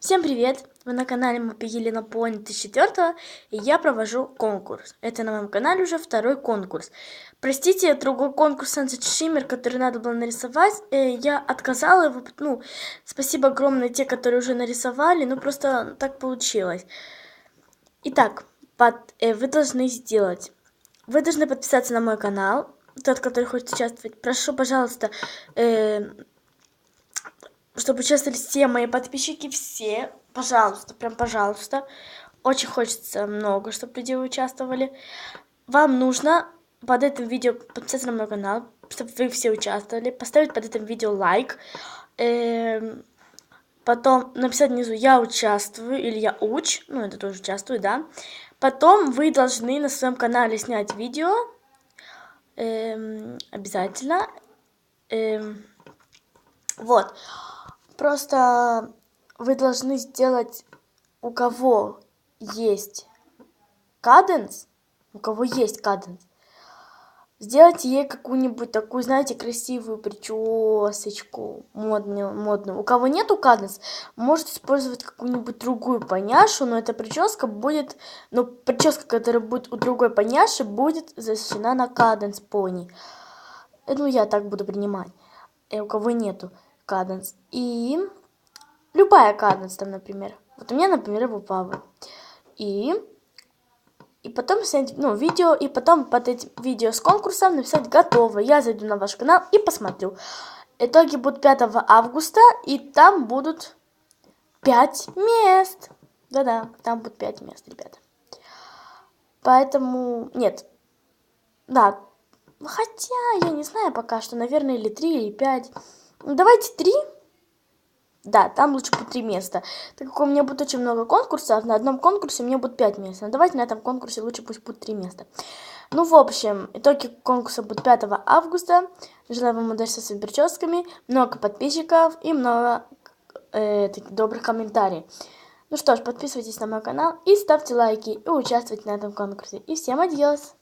Всем привет! Вы на канале Мапи Елена Пони 2004 и я провожу конкурс. Это на моем канале уже второй конкурс. Простите, другой конкурс Sunset Shimmer, который надо было нарисовать, э, я отказала его, ну, спасибо огромное те, которые уже нарисовали, ну, просто так получилось. Итак, под, э, вы должны сделать, вы должны подписаться на мой канал, тот, который хочет участвовать. Прошу, пожалуйста, э, чтобы участвовали все мои подписчики, все, пожалуйста, прям пожалуйста. Очень хочется много, чтобы люди участвовали. Вам нужно под этим видео подписаться на мой канал, чтобы вы все участвовали, поставить под этим видео лайк, эм, потом написать внизу «Я участвую» или «Я уч», ну, это тоже участвую, да. Потом вы должны на своем канале снять видео, эм, обязательно, эм, вот. Просто вы должны сделать, у кого есть каденс, у кого есть каденс, сделайте ей какую-нибудь такую, знаете, красивую причесочку модную, модную. У кого нету каденс, может использовать какую-нибудь другую поняшу, но эта прическа будет, но прическа, которая будет у другой поняши, будет защищена на каденс пони. Ну, я так буду принимать, и у кого нету каденс. И любая каденс там, например. Вот у меня, например, папа. И, и потом снять ну, видео, и потом под этим видео с конкурсом написать «Готово». Я зайду на ваш канал и посмотрю. Итоги будут 5 августа, и там будут 5 мест. Да-да, там будет 5 мест, ребята. Поэтому, нет, да, хотя, я не знаю пока что, наверное, или 3, или 5. Ну, давайте три. Да, там лучше по три места. Так как у меня будет очень много конкурсов, на одном конкурсе у меня будет пять мест. Но ну, давайте на этом конкурсе лучше пусть будет три места. Ну, в общем, итоги конкурса будут 5 августа. Желаю вам удачи со своими прическами, много подписчиков и много э, добрых комментариев. Ну что ж, подписывайтесь на мой канал и ставьте лайки и участвуйте на этом конкурсе. И всем адьос!